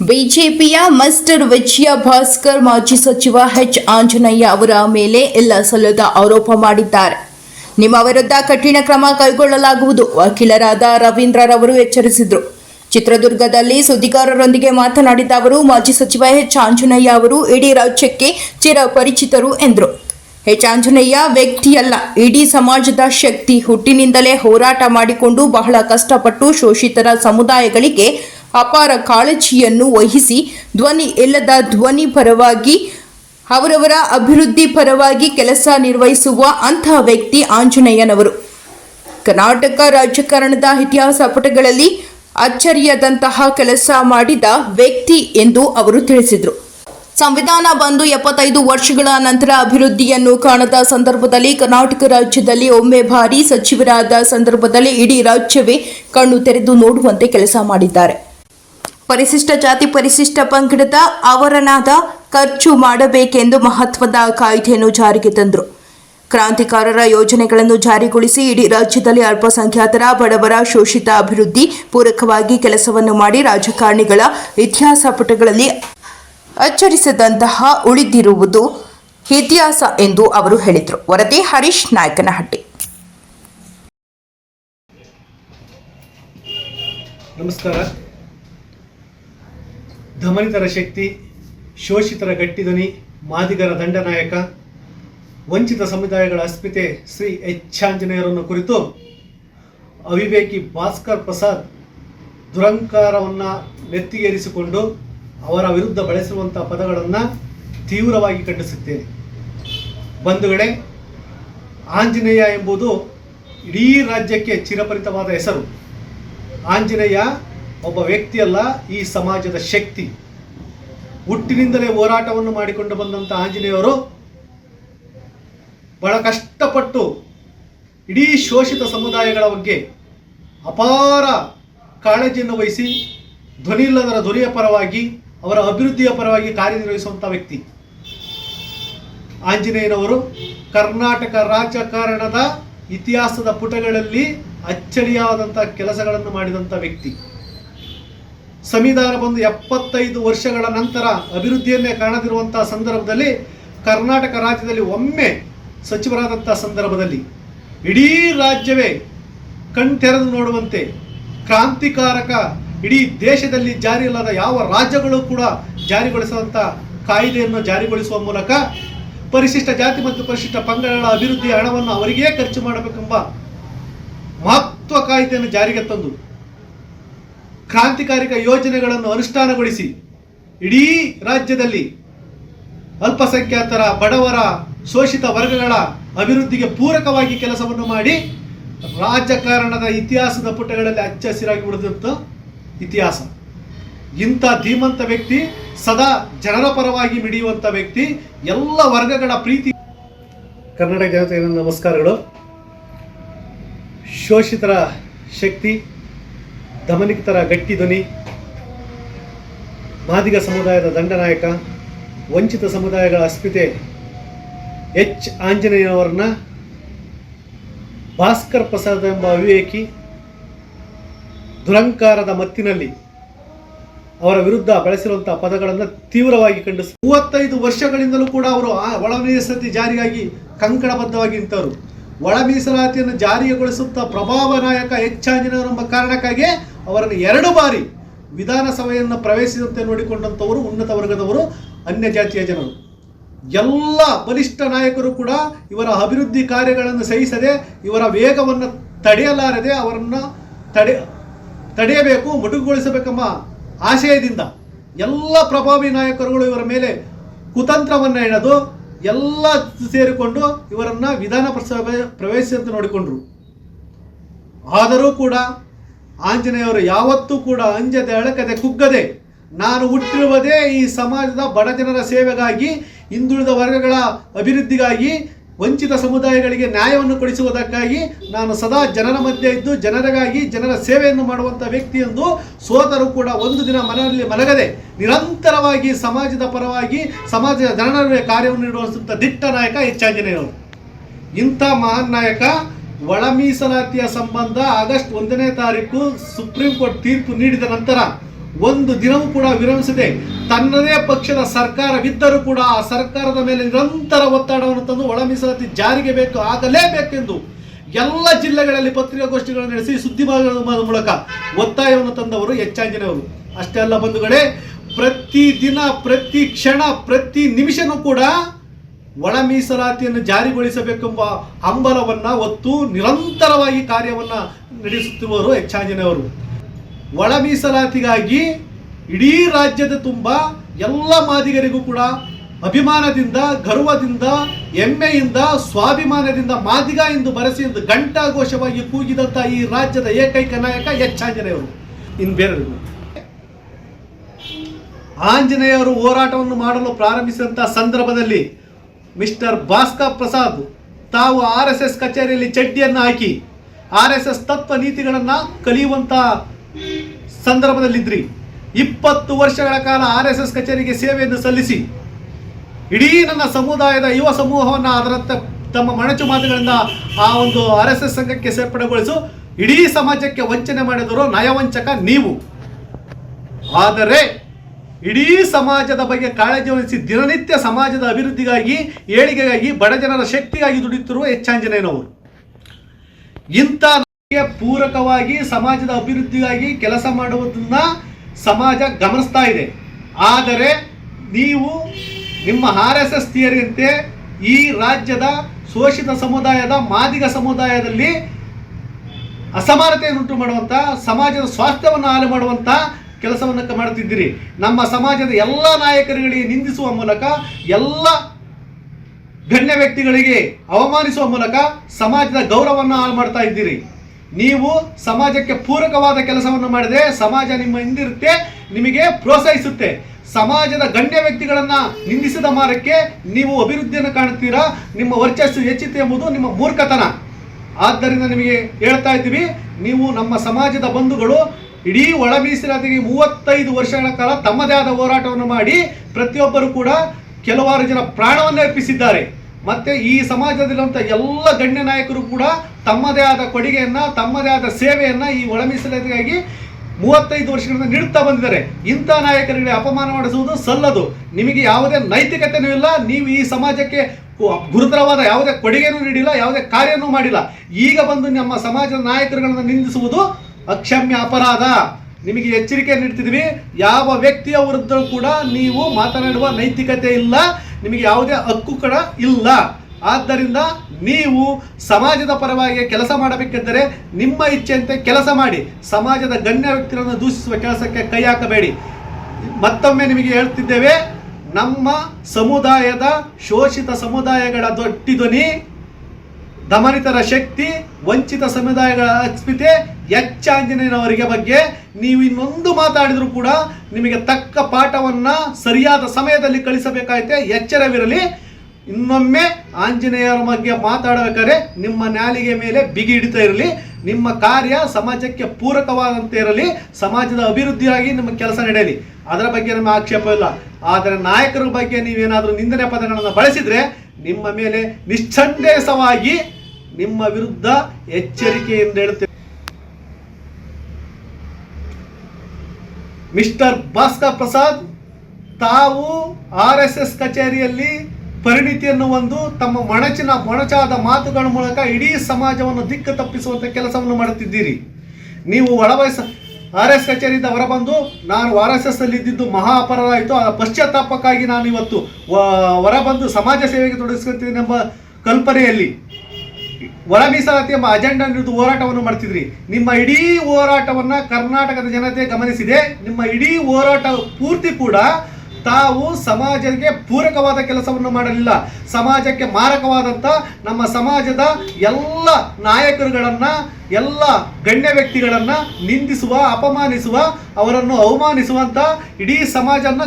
ಬಿಜೆಪಿಯ ಮಸ್ಟರ್ ವಿಜಯ ಭಾಸ್ಕರ್ ಮಾಜಿ ಸಚಿವ ಎಚ್ ಆಂಜನೇಯ ಅವರ ಮೇಲೆ ಎಲ್ಲ ಸಲ್ಲದ ಆರೋಪ ಮಾಡಿದ್ದಾರೆ. ನಿಮ್ಮ ವಿರುದ್ಧ ಕಠಿಣ ಕ್ರಮ ಕೈಗೊಳ್ಳಲಾಗುವುದು, ವಕೀಲರಾದ ರವೀಂದ್ರರವರು ಎಚ್ಚರಿಸಿದರು. ಚಿತ್ರದುರ್ಗದಲ್ಲಿ ಸುದ್ದಿಗಾರರೊಂದಿಗೆ ಮಾತನಾಡಿದ ಅವರು, ಮಾಜಿ ಸಚಿವ ಎಚ್ ಆಂಜನೇಯ ಅವರು ಇಡೀ ರಾಜ್ಯಕ್ಕೆ ಚಿರಪರಿಚಿತರು ಎಂದರು. ಎಚ್ ಆಂಜನೇಯ ವ್ಯಕ್ತಿಯಲ್ಲ, ಇಡೀ ಸಮಾಜದ ಶಕ್ತಿ ಹುಟ್ಟಿನಿಂದಲೇ ಹೋರಾಟ ಮಾಡಿಕೊಂಡು ಬಹಳ ಕಷ್ಟಪಟ್ಟು ಶೋಷಿತರ ಸಮುದಾಯಗಳಿಗೆ ಅಪಾರ ಕಾಳಜಿಯನ್ನು ವಹಿಸಿ ಧ್ವನಿ ಇಲ್ಲದ ಧ್ವನಿ ಪರವಾಗಿ, ಅವರವರ ಅಭಿವೃದ್ಧಿ ಪರವಾಗಿ ಕೆಲಸ ನಿರ್ವಹಿಸುವ ಅಂತಹ ವ್ಯಕ್ತಿ ಆಂಜನೇಯನವರು. ಕರ್ನಾಟಕ ರಾಜಕಾರಣದ ಇತಿಹಾಸ ಪುಟಗಳಲ್ಲಿ ಅಚ್ಚರಿಯದಂತಹ ಕೆಲಸ ಮಾಡಿದ ವ್ಯಕ್ತಿ ಎಂದು ಅವರು ತಿಳಿಸಿದರು. ಸಂವಿಧಾನ ಬಂದು ಎಪ್ಪತ್ತೈದು ವರ್ಷಗಳ ನಂತರ ಅಭಿವೃದ್ಧಿಯನ್ನು ಕಾಣದ ಸಂದರ್ಭದಲ್ಲಿ ಕರ್ನಾಟಕ ರಾಜ್ಯದಲ್ಲಿ ಒಮ್ಮೆ ಬಾರಿ ಸಚಿವರಾದ ಸಂದರ್ಭದಲ್ಲಿ ಇಡೀ ರಾಜ್ಯವೇ ಕಣ್ಣು ತೆರೆದು ನೋಡುವಂತೆ ಕೆಲಸ ಮಾಡಿದ್ದಾರೆ. ಪರಿಶಿಷ್ಟ ಜಾತಿ ಪರಿಶಿಷ್ಟ ಪಂಗಡದ ಅವರನಾದ ಖರ್ಚು ಮಾಡಬೇಕೆಂದು ಮಹತ್ವದ ಕಾಯ್ದೆಯನ್ನು ಜಾರಿಗೆ ತಂದರು. ಕ್ರಾಂತಿಕಾರರ ಯೋಜನೆಗಳನ್ನು ಜಾರಿಗೊಳಿಸಿ ಇಡೀ ರಾಜ್ಯದಲ್ಲಿ ಅಲ್ಪಸಂಖ್ಯಾತರ, ಬಡವರ ಶೋಷಿತ ಅಭಿವೃದ್ಧಿ ಪೂರಕವಾಗಿ ಕೆಲಸವನ್ನು ಮಾಡಿ ರಾಜಕಾರಣಿಗಳ ಇತಿಹಾಸ ಪುಟಗಳಲ್ಲಿ ಅಚ್ಚರಿಸದಂತಹ ಉಳಿದಿರುವುದು ಇತಿಹಾಸ ಎಂದು ಅವರು ಹೇಳಿದರು. ವರದಿ ಹರೀಶ್ ನಾಯಕನಹಟ್ಟಿ. ನಮಸ್ಕಾರ. ಧಮನಿತರ ಶಕ್ತಿ, ಶೋಷಿತರ ಗಟ್ಟಿದನಿ ಮಾದಿಗರ ದಂಡನಾಯಕ, ವಂಚಿತ ಸಮುದಾಯಗಳ ಅಸ್ಮಿತೆ ಶ್ರೀ ಹೆಚ್ಚಾಂಜನೇಯರನ್ನು ಕುರಿತು ಅವಿವೇಕಿ ಭಾಸ್ಕರ್ ಪ್ರಸಾದ್ ದುರಂಕಾರವನ್ನು ನೆತ್ತಿಗೇರಿಸಿಕೊಂಡು ಅವರ ವಿರುದ್ಧ ಬಳಸಿರುವಂಥ ಪದಗಳನ್ನು ತೀವ್ರವಾಗಿ ಖಂಡಿಸುತ್ತೇನೆ. ಬಂಧುಗಳೇ, ಆಂಜನೇಯ ಎಂಬುದು ಇಡೀ ರಾಜ್ಯಕ್ಕೆ ಚಿರಪರಿತವಾದ ಹೆಸರು. ಆಂಜನೇಯ ಒಬ್ಬ ವ್ಯಕ್ತಿಯಲ್ಲ ಈ ಸಮಾಜದ ಶಕ್ತಿ. ಹುಟ್ಟಿನಿಂದಲೇ ಹೋರಾಟವನ್ನು ಮಾಡಿಕೊಂಡು ಬಂದಂಥ ಆಂಜನೇಯವರು ಬಹಳ ಕಷ್ಟಪಟ್ಟು ಇಡೀ ಶೋಷಿತ ಸಮುದಾಯಗಳ ಬಗ್ಗೆ ಅಪಾರ ಕಾಳಜಿಯನ್ನು ವಹಿಸಿ ಧ್ವನಿ ಇಲ್ಲದರ ಧ್ವನಿಯ ಪರವಾಗಿ ಅವರ ಅಭಿವೃದ್ಧಿಯ ಪರವಾಗಿ ಕಾರ್ಯನಿರ್ವಹಿಸುವಂಥ ವ್ಯಕ್ತಿ. ಆಂಜನೇಯನವರು ಕರ್ನಾಟಕ ರಾಜಕಾರಣದ ಇತಿಹಾಸದ ಪುಟಗಳಲ್ಲಿ ಅಚ್ಚರಿಯಾದಂಥ ಕೆಲಸಗಳನ್ನು ಮಾಡಿದಂಥ ವ್ಯಕ್ತಿ. ಸಂವಿಧಾನ ಬಂದು ಎಪ್ಪತ್ತೈದು ವರ್ಷಗಳ ನಂತರ ಅಭಿವೃದ್ಧಿಯನ್ನೇ ಕಾಣದಿರುವಂಥ ಸಂದರ್ಭದಲ್ಲಿ ಕರ್ನಾಟಕ ರಾಜ್ಯದಲ್ಲಿ ಒಮ್ಮೆ ಸಚಿವರಾದಂಥ ಸಂದರ್ಭದಲ್ಲಿ ಇಡೀ ರಾಜ್ಯವೇ ಕಣ್ತೆರೆದು ನೋಡುವಂತೆ ಕ್ರಾಂತಿಕಾರಕ ಇಡೀ ದೇಶದಲ್ಲಿ ಜಾರಿಯಲ್ಲದ ಯಾವ ರಾಜ್ಯಗಳು ಕೂಡ ಜಾರಿಗೊಳಿಸುವಂಥ ಕಾಯ್ದೆಯನ್ನು ಜಾರಿಗೊಳಿಸುವ ಮೂಲಕ ಪರಿಶಿಷ್ಟ ಜಾತಿ ಮತ್ತು ಪರಿಶಿಷ್ಟ ಪಂಗಡಗಳ ಅಭಿವೃದ್ಧಿಯ ಹಣವನ್ನು ಅವರಿಗೇ ಖರ್ಚು ಮಾಡಬೇಕೆಂಬ ಮಹತ್ವ ಕಾಯ್ದೆಯನ್ನು ಜಾರಿಗೆ ತಂದು ಕ್ರಾಂತಿಕಾರಿಕ ಯೋಜನೆಗಳನ್ನು ಅನುಷ್ಠಾನಗೊಳಿಸಿ ಇಡೀ ರಾಜ್ಯದಲ್ಲಿ ಅಲ್ಪಸಂಖ್ಯಾತರ, ಬಡವರ, ಶೋಷಿತ ವರ್ಗಗಳ ಅಭಿವೃದ್ಧಿಗೆ ಪೂರಕವಾಗಿ ಕೆಲಸವನ್ನು ಮಾಡಿ ರಾಜಕಾರಣದ ಇತಿಹಾಸದ ಪುಟಗಳಲ್ಲಿ ಹಚ್ಚ ಹಸಿರಾಗಿ ಉಳಿದಂಥ ಇತಿಹಾಸ. ಇಂಥ ಧೀಮಂತ ವ್ಯಕ್ತಿ, ಸದಾ ಜನರ ಪರವಾಗಿ ಮಿಡಿಯುವಂಥ ವ್ಯಕ್ತಿ, ಎಲ್ಲ ವರ್ಗಗಳ ಪ್ರೀತಿ. ಕರ್ನಾಟಕ ಜನತೆಯ ನಮಸ್ಕಾರಗಳು. ಶೋಷಿತರ ಶಕ್ತಿ ದಮನಿತರ ಗಟ್ಟಿ ಧ್ವನಿ, ಮಾದಿಗ ಸಮುದಾಯದ ದಂಡನಾಯಕ ವಂಚಿತ ಸಮುದಾಯಗಳ ಅಸ್ಮಿತೆ, ಎಚ್. ಆಂಜನೇಯವರನ್ನ ಭಾಸ್ಕರ್ ಪ್ರಸಾದ್ ಎಂಬ ಅವಿವೇಕಿ ದುರಂಕಾರದ ಮತ್ತಿನಲ್ಲಿ ಅವರ ವಿರುದ್ಧ ಬಳಸಿರುವಂತಹ ಪದಗಳನ್ನು ತೀವ್ರವಾಗಿ ಖಂಡಿಸಿ ಮೂವತ್ತೈದು ವರ್ಷಗಳಿಂದಲೂ ಕೂಡ ಅವರು ಆ ಒಳ ಸತಿ ಜಾರಿಯಾಗಿ ಕಂಕಣಬದ್ಧವಾಗಿ ನಿಂತವರು. ಒಳ ಮೀಸಲಾತಿಯನ್ನು ಜಾರಿಗೊಳಿಸುತ್ತಾ ಪ್ರಭಾವ ನಾಯಕ ಎಚ್ ಕಾರಣಕ್ಕಾಗಿ ಅವರನ್ನು ಎರಡು ಬಾರಿ ವಿಧಾನಸಭೆಯನ್ನು ಪ್ರವೇಶಿಸಿದಂತೆ ನೋಡಿಕೊಂಡಂಥವರು ಉನ್ನತ ವರ್ಗದವರು, ಅನ್ಯ ಜಾತಿಯ ಜನರು. ಎಲ್ಲ ಬಲಿಷ್ಠ ನಾಯಕರು ಕೂಡ ಇವರ ಅಭಿವೃದ್ಧಿ ಕಾರ್ಯಗಳನ್ನು ಸಹಿಸದೆ, ಇವರ ವೇಗವನ್ನು ತಡೆಯಲಾರದೆ ಅವರನ್ನು ತಡೆ, ತಡೆಯಬೇಕು ಮೊಟುಕುಗೊಳಿಸಬೇಕೆಂಬ ಆಶಯದಿಂದ ಎಲ್ಲ ಪ್ರಭಾವಿ ನಾಯಕರುಗಳು ಇವರ ಮೇಲೆ ಕುತಂತ್ರವನ್ನು ಎಳೆದು ಎಲ್ಲ ಸೇರಿಕೊಂಡು ಇವರನ್ನು ವಿಧಾನ ಪರಿಸಭೆ ಪ್ರವೇಶ ಅಂತ ನೋಡಿಕೊಂಡ್ರು. ಆದರೂ ಕೂಡ ಆಂಜನೇಯವರು ಯಾವತ್ತೂ ಕೂಡ ಅಂಜದೆ ಅಳಕದೆ ಕುಗ್ಗದೆ, ನಾನು ಹುಟ್ಟಿರುವುದೇ ಈ ಸಮಾಜದ ಬಡ ಜನರ ಸೇವೆಗಾಗಿ, ಹಿಂದುಳಿದ ವರ್ಗಗಳ ಅಭಿವೃದ್ಧಿಗಾಗಿ ವಂಚಿತ ಸಮುದಾಯಗಳಿಗೆ ನ್ಯಾಯವನ್ನು ಕೊಡಿಸುವುದಕ್ಕಾಗಿ ನಾನು ಸದಾ ಜನರ ಮಧ್ಯೆ ಇದ್ದು ಜನರಿಗಾಗಿ ಜನರ ಸೇವೆಯನ್ನು ಮಾಡುವಂಥ ವ್ಯಕ್ತಿ ಎಂದು ಸೋತರು ಕೂಡ ಒಂದು ದಿನ ಮನೆಯಲ್ಲಿ ಮಲಗದೆ ನಿರಂತರವಾಗಿ ಸಮಾಜದ ಪರವಾಗಿ ಸಮಾಜದ ಜನರ ಕಾರ್ಯವನ್ನು ನೀಡುವಂಥ ದಿಟ್ಟ ನಾಯಕ ಎಚ್ ಆಂಜನೇಯವರು. ಇಂಥ ಮಹಾನ್ ನಾಯಕ ಒಳ ಮೀಸಲಾತಿಯ ಸಂಬಂಧ ಆಗಸ್ಟ್ ಒಂದನೇ ತಾರೀಕು ಸುಪ್ರೀಂ ಕೋರ್ಟ್ ತೀರ್ಪು ನೀಡಿದ ನಂತರ ಒಂದು ದಿನವೂ ಕೂಡ ವಿರಮಿಸದೆ ತನ್ನದೇ ಪಕ್ಷದ ಸರ್ಕಾರವಿದ್ದರೂ ಕೂಡ ಆ ಸರ್ಕಾರದ ಮೇಲೆ ನಿರಂತರ ಒತ್ತಡವನ್ನು ತಂದು ಒಳ ಮೀಸಲಾತಿ ಜಾರಿಗೆ ಬೇಕು, ಆಗಲೇಬೇಕೆಂದು ಎಲ್ಲ ಜಿಲ್ಲೆಗಳಲ್ಲಿ ಪತ್ರಿಕಾಗೋಷ್ಠಿಗಳನ್ನು ನಡೆಸಿ ಸುದ್ದಿ ಮೂಲಕ ಒತ್ತಾಯವನ್ನು ತಂದವರು ಹೆಚ್ಚಾಂಜನೆಯವರು. ಅಷ್ಟೇ ಅಲ್ಲ ಬಂಧುಗಳೇ, ಪ್ರತಿ ದಿನ, ಪ್ರತಿ ಕ್ಷಣ, ಪ್ರತಿ ನಿಮಿಷನೂ ಕೂಡ ಒಳ ಮೀಸಲಾತಿಯನ್ನು ಜಾರಿಗೊಳಿಸಬೇಕೆಂಬ ಹಂಬಲವನ್ನು, ಒತ್ತು ನಿರಂತರವಾಗಿ ಕಾರ್ಯವನ್ನು ನಡೆಸುತ್ತಿರುವವರು ಹೆಚ್ಚಾಂಜನೆಯವರು. ಒಳ ಮೀಸಲಾತಿಗಾಗಿ ಇಡೀ ರಾಜ್ಯದ ತುಂಬ ಎಲ್ಲ ಮಾದಿಗರಿಗೂ ಕೂಡ ಅಭಿಮಾನದಿಂದ, ಗರ್ವದಿಂದ, ಹೆಮ್ಮೆಯಿಂದ, ಸ್ವಾಭಿಮಾನದಿಂದ ಮಾದಿಗ ಎಂದು ಬರೆಸಿ ಎಂದು ಘಂಟಾಘೋಷವಾಗಿ ಕೂಗಿದಂಥ ಈ ರಾಜ್ಯದ ಏಕೈಕ ನಾಯಕ ಆಂಜನೇಯರು ಇನ್ನು ಬೇರೆ ಆಂಜನೇಯರು ಹೋರಾಟವನ್ನು ಮಾಡಲು ಪ್ರಾರಂಭಿಸಿದಂಥ ಸಂದರ್ಭದಲ್ಲಿ ಮಿಸ್ಟರ್ ಭಾಸ್ಕರ್ ಪ್ರಸಾದ್ ತಾವು ಆರ್ ಎಸ್ ಎಸ್ ಕಚೇರಿಯಲ್ಲಿ ಚಡ್ಡಿಯನ್ನು ಹಾಕಿ, ಆರ್ ಎಸ್ ಎಸ್ ತತ್ವ ನೀತಿಗಳನ್ನು ಕಲಿಯುವಂಥ ಸಂದರ್ಭದಲ್ಲಿದ್ರಿ. ಇಪ್ಪತ್ತು ವರ್ಷಗಳ ಕಾಲ ಆರ್ ಎಸ್ ಎಸ್ ಕಚೇರಿಗೆ ಸೇವೆಯನ್ನು ಸಲ್ಲಿಸಿ, ಇಡೀ ನನ್ನ ಸಮುದಾಯದ ಯುವ ಸಮೂಹವನ್ನು ಅದರ ತಮ್ಮ ಮಣಚು ಮಾತುಗಳಿಂದ ಆ ಒಂದು ಆರ್ ಎಸ್ ಎಸ್ ಸಂಘಕ್ಕೆ ಸೇರ್ಪಡೆಗೊಳಿಸು, ಇಡೀ ಸಮಾಜಕ್ಕೆ ವಂಚನೆ ಮಾಡಿದರು ನಯವಂಚಕ ನೀವು. ಆದರೆ, ಇಡೀ ಸಮಾಜದ ಬಗ್ಗೆ ಕಾಳಜಿ ವಹಿಸಿ ದಿನನಿತ್ಯ ಸಮಾಜದ ಅಭಿವೃದ್ಧಿಗಾಗಿ, ಏಳಿಗೆಗಾಗಿ ಬಡಜನರ ಶಕ್ತಿಗಾಗಿ ದುಡಿಯುತ್ತಿರುವ ಹೆಚ್ಚಾಂಜನೇಯನವರು ಇಂಥ ಪೂರಕವಾಗಿ ಸಮಾಜದ ಅಭಿವೃದ್ಧಿಗಾಗಿ ಕೆಲಸ ಮಾಡುವುದನ್ನ ಸಮಾಜ ಗಮನಿಸ್ತಾ ಇದೆ. ಆದರೆ ನೀವು ನಿಮ್ಮ ಆರ್ ಎಸ್ ಎಸ್ ಥಿಯರಿಯಂತೆ ಈ ರಾಜ್ಯದ ಶೋಷಿತ ಸಮುದಾಯದ, ಮಾದಿಗ ಸಮುದಾಯದಲ್ಲಿ ಅಸಮಾನತೆಯನ್ನು ಉಂಟು ಮಾಡುವಂಥ ಸಮಾಜದ ಸ್ವಾಸ್ಥ್ಯವನ್ನು ಹಾಳು ಮಾಡುವಂಥ ಕೆಲಸವನ್ನು ಮಾಡುತ್ತಿದ್ದೀರಿ. ನಮ್ಮ ಸಮಾಜದ ಎಲ್ಲ ನಾಯಕರುಗಳಿಗೆ ನಿಂದಿಸುವ ಮೂಲಕ, ಎಲ್ಲ ಗಣ್ಯ ವ್ಯಕ್ತಿಗಳಿಗೆ ಅವಮಾನಿಸುವ ಮೂಲಕ ಸಮಾಜದ ಗೌರವವನ್ನು ಹಾಳು ಮಾಡ್ತಾ ಇದ್ದೀರಿ. ನೀವು ಸಮಾಜಕ್ಕೆ ಪೂರಕವಾದ ಕೆಲಸವನ್ನು ಮಾಡಿದರೆ ಸಮಾಜ ನಿಮ್ಮ ಹಿಂದಿರುತ್ತೆ, ನಿಮಗೆ ಪ್ರೋತ್ಸಾಹಿಸುತ್ತೆ. ಸಮಾಜದ ಗಣ್ಯ ವ್ಯಕ್ತಿಗಳನ್ನು ನಿಂದಿಸಿದ ಮಾರಕ್ಕೆ ನೀವು ಅಭಿವೃದ್ಧಿಯನ್ನು ಕಾಣುತ್ತೀರಾ ನಿಮ್ಮ ವರ್ಚಸ್ಸು ಹೆಚ್ಚುತ್ತೆ ಎಂಬುದು ನಿಮ್ಮ ಮೂರ್ಖತನ. ಆದ್ದರಿಂದ ನಿಮಗೆ ಹೇಳ್ತಾ ಇದ್ದೀವಿ, ನೀವು ನಮ್ಮ ಸಮಾಜದ ಬಂಧುಗಳು, ಇಡೀ ಒಳ ಮೀಸಲಾತಿಗೆ ಮೂವತ್ತೈದು ವರ್ಷಗಳ ಕಾಲ ತಮ್ಮದೇ ಆದ ಹೋರಾಟವನ್ನು ಮಾಡಿ ಪ್ರತಿಯೊಬ್ಬರು ಕೂಡ ಕೆಲವಾರು ಜನ ಪ್ರಾಣವನ್ನು ಅರ್ಪಿಸಿದ್ದಾರೆ. ಮತ್ತೆ ಈ ಸಮಾಜದಲ್ಲಿರುವಂಥ ಎಲ್ಲ ಗಣ್ಯ ನಾಯಕರು ಕೂಡ ತಮ್ಮದೇ ಆದ ಕೊಡುಗೆಯನ್ನು, ತಮ್ಮದೇ ಆದ ಸೇವೆಯನ್ನ ಈ ಒಳ ಮೀಸಲಾತಿಗಾಗಿ ಮೂವತ್ತೈದು ವರ್ಷಗಳಿಂದ ನೀಡುತ್ತಾ ಬಂದಿದ್ದಾರೆ. ಇಂಥ ನಾಯಕರಿಗೆ ಅಪಮಾನ ಮಾಡಿಸುವುದು ಸಲ್ಲದು. ನಿಮಗೆ ಯಾವುದೇ ನೈತಿಕತೆನೂ ಇಲ್ಲ. ನೀವು ಈ ಸಮಾಜಕ್ಕೆ ಗುರುತರವಾದ ಯಾವುದೇ ಕೊಡುಗೆನೂ ನೀಡಿಲ್ಲ, ಯಾವುದೇ ಕಾರ್ಯನೂ ಮಾಡಿಲ್ಲ. ಈಗ ಬಂದು ನಮ್ಮ ಸಮಾಜದ ನಾಯಕರುಗಳನ್ನು ನಿಂದಿಸುವುದು ಅಕ್ಷಮ್ಯ ಅಪರಾಧ. ನಿಮಗೆ ಎಚ್ಚರಿಕೆ ನೀಡ್ತಿದ್ವಿ. ಯಾವ ವ್ಯಕ್ತಿಯ ವಿರುದ್ಧ ಕೂಡ ನೀವು ಮಾತನಾಡುವ ನೈತಿಕತೆ ಇಲ್ಲ. ನಿಮಗೆ ಯಾವುದೇ ಹಕ್ಕು ಕೂಡ ಇಲ್ಲ. ಆದ್ದರಿಂದ ನೀವು ಸಮಾಜದ ಪರವಾಗಿ ಕೆಲಸ ಮಾಡಬೇಕೆಂದರೆ ನಿಮ್ಮ ಇಚ್ಛೆಯಂತೆ ಕೆಲಸ ಮಾಡಿ, ಸಮಾಜದ ಗಣ್ಯ ವ್ಯಕ್ತಿಗಳನ್ನು ದೂಷಿಸುವ ಕೆಲಸಕ್ಕೆ ಕೈ ಹಾಕಬೇಡಿ. ಮತ್ತೊಮ್ಮೆ ನಿಮಗೆ ಹೇಳ್ತಿದ್ದೇವೆ, ನಮ್ಮ ಸಮುದಾಯದ ಶೋಷಿತ ಸಮುದಾಯಗಳ ದೊಡ್ಡ ಧ್ವನಿ, ದಮನಿತರ ಶಕ್ತಿ, ವಂಚಿತ ಸಮುದಾಯಗಳ ಅಸ್ಮಿತೆ ಹೆಚ್ಚಾಂಜನೇಯನವರಿಗೆ ಬಗ್ಗೆ ನೀವು ಇನ್ನೊಂದು ಮಾತಾಡಿದರೂ ಕೂಡ ನಿಮಗೆ ತಕ್ಕ ಪಾಠವನ್ನ ಸರಿಯಾದ ಸಮಯದಲ್ಲಿ ಕಳಿಸಬೇಕಾಯ್ತೆ. ಎಚ್ಚರವಿರಲಿ. ಇನ್ನೊಮ್ಮೆ ಆಂಜನೇಯರ ಬಗ್ಗೆ ಮಾತಾಡಬೇಕಾದ್ರೆ ನಿಮ್ಮ ನ್ಯಾಲಿಗೆ ಮೇಲೆ ಬಿಗಿ ಹಿಡಿತಾ ಇರಲಿ. ನಿಮ್ಮ ಕಾರ್ಯ ಸಮಾಜಕ್ಕೆ ಪೂರಕವಾದಂತೆ ಇರಲಿ. ಸಮಾಜದ ಅಭಿವೃದ್ಧಿಯಾಗಿ ನಿಮ್ಮ ಕೆಲಸ ನಡೆಯಲಿ. ಅದರ ಬಗ್ಗೆ ನಮ್ಮ ಆಕ್ಷೇಪ ಇಲ್ಲ. ಆದರೆ ನಾಯಕರ ಬಗ್ಗೆ ನೀವೇನಾದರೂ ನಿಂದನೆ ಪದಗಳನ್ನು ಬಳಸಿದರೆ ನಿಮ್ಮ ಮೇಲೆ ನಿಶ್ಚಂಡೇಸವಾಗಿ ನಿಮ್ಮ ವಿರುದ್ಧ ಎಚ್ಚರಿಕೆಯಿಂದ ಹೇಳುತ್ತೇವೆ ಮಿಸ್ಟರ್ ಭಾಸ್ಕರ್ ಪ್ರಸಾದ್, ತಾವು ಆರ್ ಎಸ್ ಎಸ್ ಕಚೇರಿಯಲ್ಲಿ ಪರಿಣಿತಿಯನ್ನು ಒಂದು ತಮ್ಮ ಮೊಣಚಿನ ಮೊಣಚಾದ ಮಾತುಗಳ ಮೂಲಕ ಇಡೀ ಸಮಾಜವನ್ನು ದಿಕ್ಕು ತಪ್ಪಿಸುವಂಥ ಕೆಲಸವನ್ನು ಮಾಡುತ್ತಿದ್ದೀರಿ. ನೀವು ಒಳವಯಸ್ಸ, ಆರ್ ಎಸ್ ಕಚೇರಿಯಿಂದ ಹೊರಬಂದು ನಾನು ಆರ್ ಎಸ್ ಎಸ್ ಅಲ್ಲಿ ಇದ್ದಿದ್ದು ಮಹಾ ಅಪರಾಧ ಆಯಿತು ಆ ಪಶ್ಚಾತ್ತಾಪಕ್ಕಾಗಿ ನಾನು ಇವತ್ತು ಹೊರಬಂದು ಸಮಾಜ ಸೇವೆಗೆ ತೊಡಗಿಸ್ಕೊಳ್ತೀನಿ ಎಂಬ ಕಲ್ಪನೆಯಲ್ಲಿ ಒಳ ಮೀಸಲಾತಿ ಎಂಬ ಅಜೆಂಡಾ ಹೋರಾಟವನ್ನು ಮಾಡ್ತಿದ್ರಿ. ನಿಮ್ಮ ಇಡೀ ಹೋರಾಟವನ್ನ ಕರ್ನಾಟಕದ ಜನತೆ ಗಮನಿಸಿದೆ. ನಿಮ್ಮ ಇಡೀ ಹೋರಾಟ ಪೂರ್ತಿ ಕೂಡ ತಾವು ಸಮಾಜಕ್ಕೆ ಪೂರಕವಾದ ಕೆಲಸವನ್ನು ಮಾಡಲಿಲ್ಲ. ಸಮಾಜಕ್ಕೆ ಮಾರಕವಾದಂಥ ನಮ್ಮ ಸಮಾಜದ ಎಲ್ಲ ನಾಯಕರುಗಳನ್ನ, ಎಲ್ಲ ಗಣ್ಯ ವ್ಯಕ್ತಿಗಳನ್ನ ನಿಂದಿಸುವ, ಅಪಮಾನಿಸುವ, ಅವರನ್ನು ಅವಮಾನಿಸುವಂತ ಇಡೀ ಸಮಾಜನ